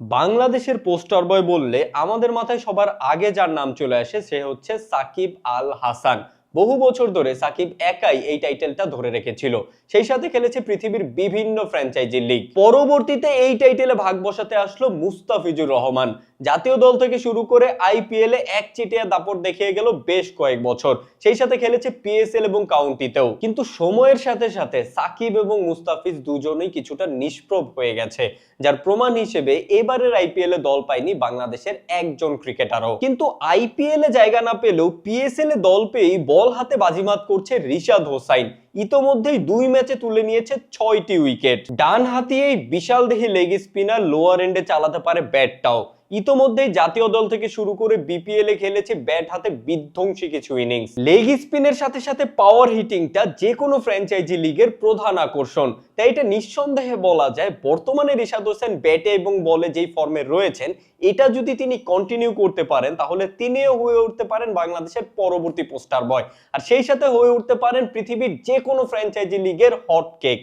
বাংলাদেশের পোস্টার বয় বললে আমাদের মাথায় সবার আগে যার নাম চলে আসে সে হচ্ছে সাকিব আল হাসান। বহু বছর ধরে সাকিব একাই এই টাইটেলটা ধরে রেখেছিল। সেই সাথে খেলেছে পৃথিবীর বিভিন্ন ফ্র্যাঞ্চাইজি লিগ। পরবর্তীতে এই টাইটেলে ভাগ বসাতে আসলো মুস্তাফিজুর রহমান। জাতীয় দল থেকে শুরু করে আইপিএল এ এক চিটিয়া দাপট দেখিয়ে গেল বেশ কয়েক বছর। সেই সাথে খেলেছে পিএসএল এবং কাউন্টিতেও। কিন্তু সময়ের সাথে সাথে সাকিব এবং মুস্তাফিজ দুজনেই কিছুটা নিষ্প্রভ হয়ে গেছে, যার প্রমাণ হিসেবে এবারের আইপিএল এ দল পায়নি বাংলাদেশের একজন ক্রিকেটারও। কিন্তু আইপিএল এ জায়গা না পেলেও পিএসএল এ দল পেয়েই বল হাতে বাজিমাত করছে রিশাদ হোসাইন। ইতোমধ্যেই দুই ম্যাচে তুলে নিয়েছে ছয়টি উইকেট। ডান হাতি এই বিশাল দেহি লেগ স্পিনার লোয়ার এন্ডে চালাতে পারে ব্যাটটাও। ইতোমধ্যেই জাতীয় দল থেকে শুরু করে বিপিএল এ খেলেছে ব্যাট হাতে বিধ্বংসী কিছু ইনিংস লেগ স্পিনের সাথে সাথে পাওয়ার হিটিংটা যে কোনো ফ্র্যাঞ্চাইজি লিগের প্রধান আকর্ষণ। তাই এটা নিঃসন্দেহে বলা যায় বর্তমানে রিশাদ হোসেন ব্যাটে এবং বলে যেই ফর্মে রয়েছেন, এটা যদি তিনি কন্টিনিউ করতে পারেন, তাহলে তিনিও হয়ে উঠতে পারেন বাংলাদেশের পরবর্তী পোস্টার বয় আর সেই সাথে হয়ে উঠতে পারেন পৃথিবীর যে কোনো ফ্র্যাঞ্চাইজি লিগের হট কেক